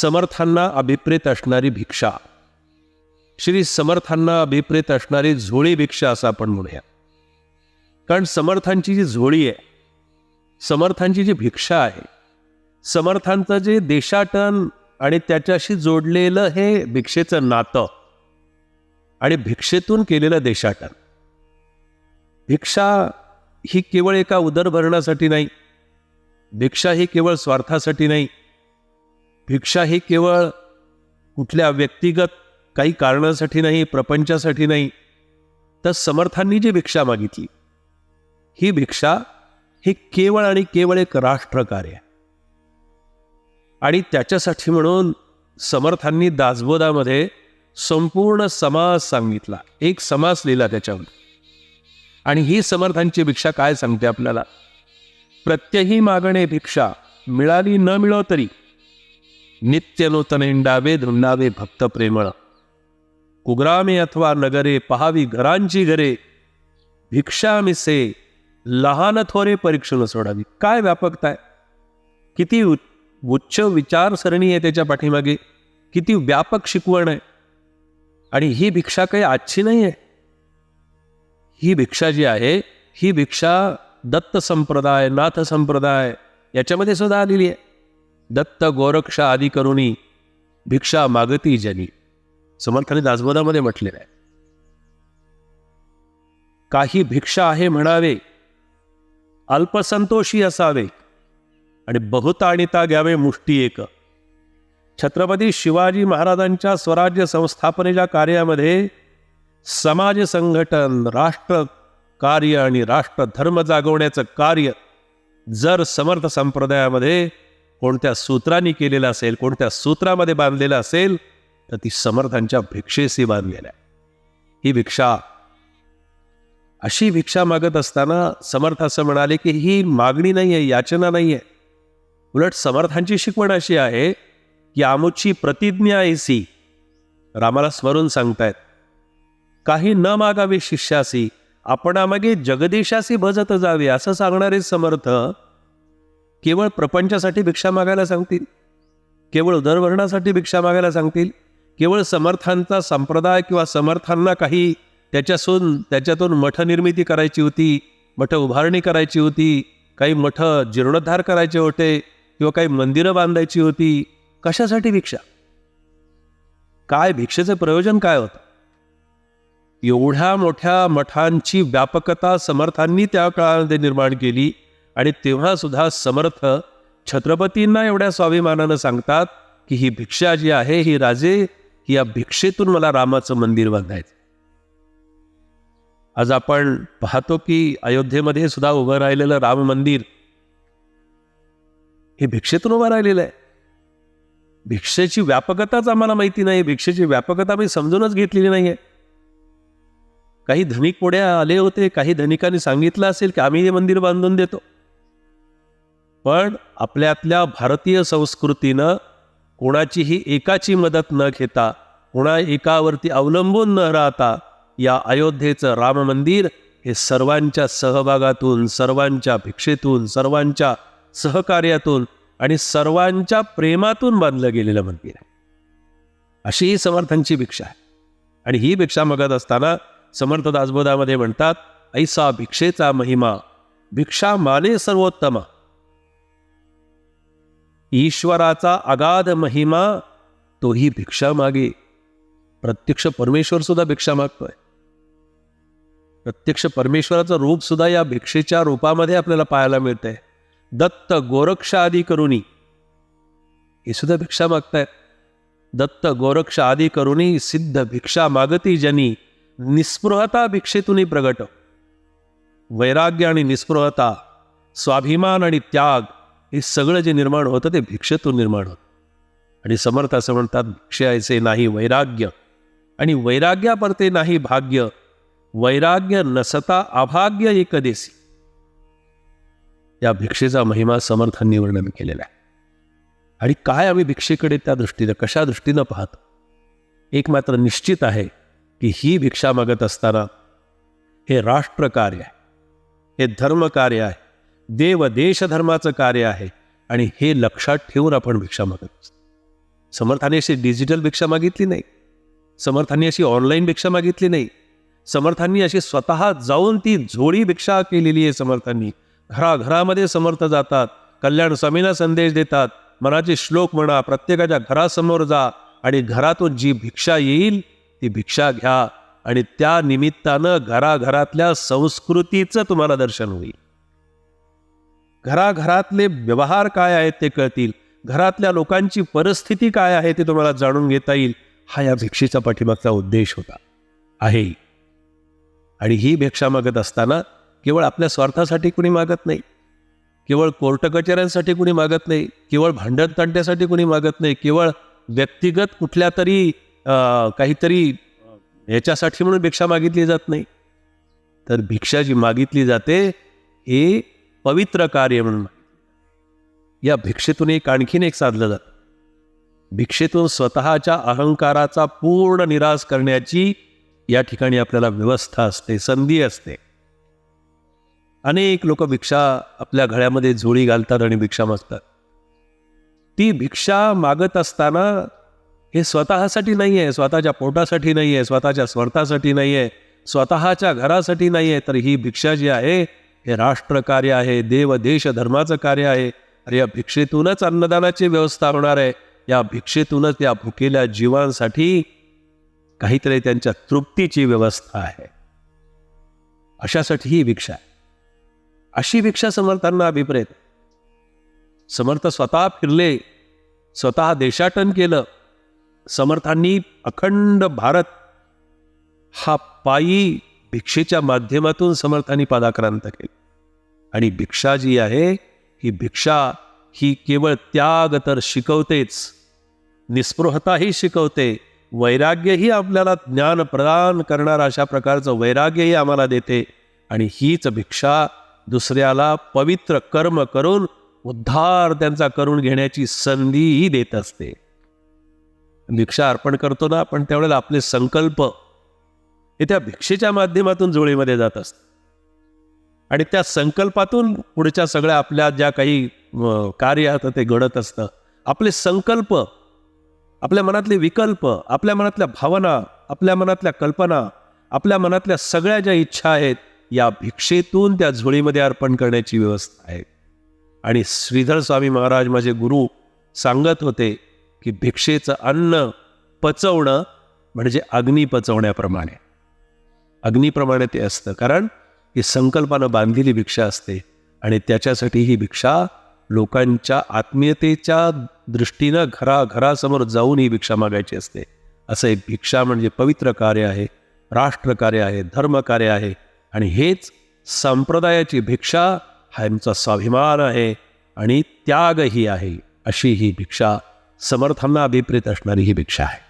समर्थांना अभिप्रेत असणारी भिक्षा. श्री समर्थांना अभिप्रेत असणारी झोळी भिक्षा असं आपण म्हणूया. कारण समर्थांची जी झोळी आहे समर्थांची जी भिक्षा आहे समर्थांचं जे देशाटन आणि त्याच्याशी जोडलेलं हे भिक्षेचं नातं आणि भिक्षेतून केलेलं देशाटन. भिक्षा ही केवळ एका उदरभरणासाठी नाही भिक्षा ही केवळ स्वार्थासाठी नाही भिक्षा ही केवळ कुठल्या व्यक्तिगत काही कारणासाठी नाही प्रपंचासाठी नाही तर समर्थांनी जी भिक्षा मागितली. ही भिक्षा ही केवळ आणि केवळ एक राष्ट्रकार्य. आहे आणि त्याच्यासाठी म्हणून समर्थांनी दासबोधामध्ये संपूर्ण समास सांगितला. एक समास लिहिला त्याच्यावर. आणि ही समर्थांची भिक्षा काय सांगते आपल्याला? प्रत्यही मागणे भिक्षा मिळाली न मिळो तरी. नित्य नूतन इंडावे धुंडावे भक्त प्रेमळ कुग्रामे अथवा नगरे पहावी घरांची घरे भिक्षा मिसे लहान थोरे परीक्षण सोडावी काय व्यापकता आहे किती उ- उच्च विचारसरणी आहे त्याच्या पाठीमागे किती व्यापक शिकवण आहे आणि ही भिक्षा काही आजची नाही आहे ही भिक्षा जी आहे ही भिक्षा दत्त संप्रदाय नाथ संप्रदाय याच्यामध्ये सुद्धा आलेली आहे दत्त गोरक्ष आदी करुणी भिक्षा मागती जनी. समर्थाने दासबोधामध्ये म्हटलेलं आहे. काही भिक्षा आहे म्हणावे अल्पसंतोषी असावे आणि बहुताणिता घ्यावे मुष्टी एक. छत्रपती शिवाजी महाराजांच्या स्वराज्य संस्थापनेच्या कार्यामध्ये समाज संघटन राष्ट्र कार्य आणि राष्ट्र धर्म जागवण्याचं कार्य जर समर्थ संप्रदायामध्ये कोणत्या सूत्रांनी केलेलं असेल कोणत्या सूत्रामध्ये बांधलेलं असेल तर ती समर्थांच्या भिक्षेशी बांधलेल्या. ही भिक्षा अशी भिक्षा मागत असताना समर्थ असं म्हणाले की ही मागणी नाही आहे याचना नाही आहे उलट समर्थांची शिकवण अशी आहे की आमुची प्रतिज्ञा ऐसी रामाला स्मरून सांगतायत काही न मागावे शिष्यासी आपणामागे जगदेशासी भजत जावे असं सांगणारे समर्थ केवळ प्रपंचासाठी भिक्षा मागायला सांगतील केवळ उदरभरणासाठी भिक्षा मागायला सांगतील केवळ समर्थांचा संप्रदाय किंवा समर्थांना काही त्याच्यासून त्याच्यातून मठ निर्मिती करायची होती मठ उभारणी करायची होती काही मठ जीर्णोद्धार करायचे होते किंवा काही मंदिरं बांधायची होती कशासाठी भिक्षा? काय भिक्षेचं प्रयोजन काय होतं? एवढ्या मोठ्या मठांची व्यापकता समर्थांनी त्या काळामध्ये निर्माण केली आणि तेव्हा सुद्धा समर्थ छत्रपतींना एवढ्या स्वाभिमानानं सांगतात की ही भिक्षा जी आहे ही राजे ही या भिक्षेतून मला रामाचं मंदिर बांधायचं. आज आपण पाहतो की अयोध्येमध्ये सुद्धा उभं राहिलेलं राम मंदिर हे भिक्षेतून उभं राहिलेलं आहे. भिक्षेची व्यापकताच आम्हाला माहिती नाही भिक्षेची व्यापकता मी समजूनच घेतलेली नाही आहे काही धनिक पुढे आले होते काही धनिकांनी सांगितलं असेल की आम्ही हे मंदिर बांधून देतो. पण आपल्यातल्या भारतीय संस्कृतीनं कोणाचीही एकाची मदत न घेता कोणा एकावरती अवलंबून न राहता या अयोध्येचं राम मंदिर हे सर्वांच्या सहभागातून सर्वांच्या भिक्षेतून सर्वांच्या सहकार्यातून आणि सर्वांच्या प्रेमातून बांधलं गेलेलं मंदिर आहे. अशी ही समर्थांची भिक्षा आहे. आणि ही भिक्षा मागत असताना समर्थ दासबोधामध्ये म्हणतात ऐसा भिक्षेचा महिमा भिक्षा माने सर्वोत्तमा. ईश्वराचा अगाध महिमा तोही भिक्षा मागे. प्रत्यक्ष परमेश्वर सुद्धा भिक्षा मागतोय. प्रत्यक्ष परमेश्वराचं रूप सुद्धा या भिक्षेच्या रूपामध्ये आपल्याला पाहायला मिळतंय. दत्त गोरक्ष आदी करुणी. हे सुद्धा भिक्षा मागतायत. दत्त गोरक्ष आदी करुणी सिद्ध भिक्षा मागती जनी निस्पृहता भिक्षेतूनही प्रगट. वैराग्य आणि निस्पृहता स्वाभिमान आणि त्याग हे सगळं जे निर्माण होतं ते भिक्षेतून निर्माण होतं. आणि समर्थ असं म्हणतात भिक्षायचे नाही वैराग्य. आणि वैराग्यापरते नाही भाग्य. वैराग्य नसता अभाग्य एकदेसी या भिक्षेचा महिमा समर्थांनी वर्णन केलेला आहे. आणि काय आम्ही भिक्षेकडे त्या दृष्टीनं कशा दृष्टीनं पाहतो? एक मात्र निश्चित आहे की ही भिक्षा मागत असताना हे राष्ट्रकार्य आहे. हे धर्मकार्य आहे. देव देश धर्माचं कार्य आहे आणि हे लक्षात ठेवून आपण भिक्षा मागत समर्थाने अशी डिजिटल भिक्षा मागितली नाही. समर्थांनी अशी ऑनलाईन भिक्षा मागितली नाही. समर्थांनी अशी स्वतः जाऊन ती झोळी भिक्षा केलेली आहे समर्थांनी. घराघरामध्ये समर्थ जातात कल्याण स्वामींना संदेश देतात मनाचे श्लोक म्हणा प्रत्येकाच्या घरासमोर जा आणि घरातून जी भिक्षा येईल ती भिक्षा घ्या आणि त्या निमित्तानं घराघरातल्या संस्कृतीचं तुम्हाला दर्शन होईल. घराघरातले व्यवहार काय आहेत ते कळतील. घरातल्या लोकांची परिस्थिती काय आहे ते तुम्हाला जाणून घेता येईल. हा या भिक्षेचा पाठीमागचा उद्देश होता. आहे. आणि ही भिक्षा मागत असताना केवळ आपल्या स्वार्थासाठी कुणी मागत नाही. केवळ कोर्ट कचेऱ्यांसाठी कुणी मागत नाही. केवळ भांडण तांड्यासाठी कुणी मागत नाही. केवळ व्यक्तिगत कुठल्या तरी काहीतरी याच्यासाठी म्हणून भिक्षा मागितली जात नाही. तर भिक्षा जी मागितली जाते हे पवित्र कार्य म्हणून. या भिक्षेतून एक आणखीन एक साधलं जातं. भिक्षेतून स्वतःच्या अहंकाराचा पूर्ण निराश करण्याची या ठिकाणी आपल्याला व्यवस्था असते संधी असते. अनेक लोक भिक्षा आपल्या गळ्यामध्ये झोळी घालतात आणि भिक्षा मागतात. ती भिक्षा मागत असताना हे स्वतःसाठी नाही आहे स्वतःच्या पोटासाठी नाही आहे स्वतःच्या स्वार्थासाठी नाही आहे स्वतःच्या घरासाठी नाही आहे तर ही भिक्षा जी आहे हे राष्ट्रकार्य आहे देव देश धर्माचं कार्य आहे. अरे या भिक्षेतूनच अन्नदानाची व्यवस्था होणार आहे. या भिक्षेतूनच या भुकेल्या जीवांसाठी काहीतरी त्यांच्या तृप्तीची व्यवस्था आहे. अशासाठी ही भिक्षा आहे. अशी भिक्षा समर्थांना अभिप्रेत. समर्थ स्वतः फिरले स्वतः देशाटन केलं. समर्थांनी अखंड भारत हा पायी भिक्षेच्या माध्यमातून समर्थांनी पादाक्रांत केली. आणि भिक्षा जी आहे ही भिक्षा ही केवळ त्याग तर शिकवतेच निस्पृहताही शिकवते वैराग्यही आपल्याला ज्ञान प्रदान करणार अशा प्रकारचं वैराग्यही आम्हाला देते. आणि हीच भिक्षा दुसऱ्याला पवित्र कर्म करून उद्धार त्यांचा करून घेण्याची संधीही देत असते. भिक्षा अर्पण करतो ना आपण त्यावेळेला आपले संकल्प हे त्या भिक्षेच्या माध्यमातून जोळीमध्ये जात असतं. आणि त्या संकल्पातून पुढच्या सगळ्या आपल्या ज्या काही कार्य आहेत ते घडत असतं. आपले संकल्प आपल्या मनातले विकल्प आपल्या मनातल्या भावना आपल्या मनातल्या कल्पना आपल्या मनातल्या सगळ्या ज्या इच्छा आहेत या भिक्षेतून त्या झोळीमध्ये अर्पण करण्याची व्यवस्था आहे. आणि श्रीधर स्वामी महाराज माझे गुरु सांगत होते की भिक्षेचं अन्न पचवणं म्हणजे अग्नी पचवण्याप्रमाणे. अग्नीप्रमाणे ते असतं. कारण ही संकल्पानं बांधलेली भिक्षा असते आणि त्याच्यासाठी ही भिक्षा लोकांच्या आत्मीयतेच्या दृष्टीनं घराघरासमोर जाऊन ही भिक्षा मागायची असते. असं एक भिक्षा म्हणजे पवित्र कार्य आहे राष्ट्रकार्य आहे धर्मकार्य आहे आणि हेच संप्रदायाची भिक्षा हा आमचा स्वाभिमान आहे आणि त्यागही आहे अशी ही भिक्षा समर्थांना अभिप्रेत असणारी ही भिक्षा आहे.